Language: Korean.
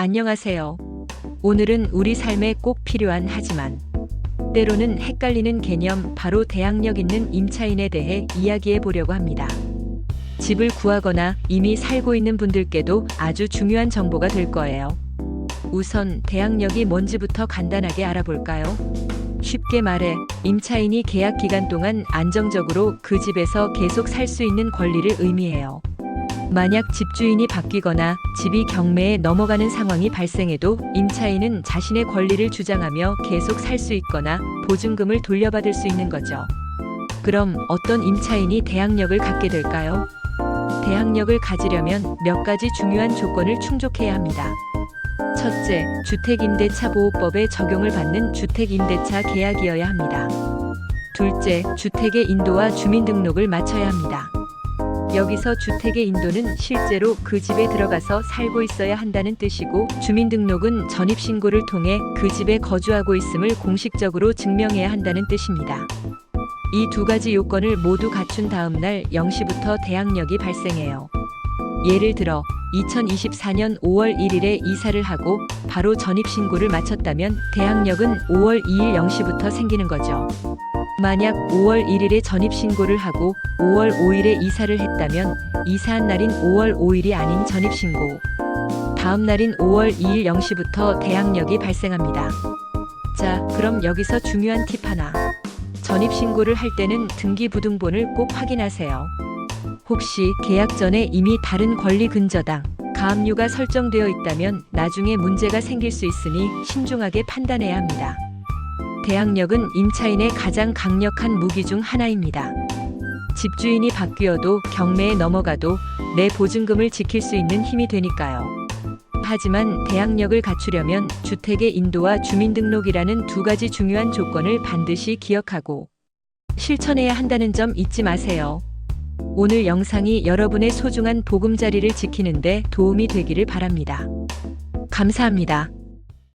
안녕하세요. 오늘은 우리 삶에 꼭 필요한 하지만 때로는 헷갈리는 개념 바로 대항력 있는 임차인에 대해 이야기해 보려고 합니다. 집을 구하거나 이미 살고 있는 분들께도 아주 중요한 정보가 될 거예요. 우선 대항력이 뭔지부터 간단하게 알아볼까요? 쉽게 말해 임차인이 계약 기간 동안 안정적으로 그 집에서 계속 살 수 있는 권리를 의미해요. 만약 집주인이 바뀌거나 집이 경매에 넘어가는 상황이 발생해도 임차인은 자신의 권리를 주장하며 계속 살 수 있거나 보증금을 돌려받을 수 있는 거죠. 그럼 어떤 임차인이 대항력을 갖게 될까요? 대항력을 가지려면 몇 가지 중요한 조건을 충족해야 합니다. 첫째, 주택임대차 보호법에 적용을 받는 주택임대차 계약이어야 합니다. 둘째, 주택의 인도와 주민등록을 마쳐야 합니다. 여기서 주택의 인도는 실제로 그 집에 들어가서 살고 있어야 한다는 뜻이고 주민등록은 전입신고를 통해 그 집에 거주하고 있음을 공식적으로 증명해야 한다는 뜻입니다. 이 두 가지 요건을 모두 갖춘 다음 날 0시부터 대항력이 발생해요. 예를 들어 2024년 5월 1일에 이사를 하고 바로 전입신고를 마쳤다면 대항력은 5월 2일 0시부터 생기는 거죠. 만약 5월 1일에 전입 신고를 하고 5월 5일에 이사를 했다면 이사한 날인 5월 5일이 아닌 전입 신고. 다음 날인 5월 2일 0시부터 대항력이 발생합니다. 자, 그럼 여기서 중요한 팁 하나. 전입 신고를 할 때는 등기부등본을 꼭 확인하세요. 혹시 계약 전에 이미 다른 권리 근저당, 가압류가 설정되어 있다면 나중에 문제가 생길 수 있으니 신중하게 판단해야 합니다. 대항력은 임차인의 가장 강력한 무기 중 하나입니다. 집주인이 바뀌어도 경매에 넘어가도 내 보증금을 지킬 수 있는 힘이 되니까요. 하지만 대항력을 갖추려면 주택의 인도와 주민등록이라는 두 가지 중요한 조건을 반드시 기억하고 실천해야 한다는 점 잊지 마세요. 오늘 영상이 여러분의 소중한 보금자리를 지키는데 도움이 되기를 바랍니다. 감사합니다.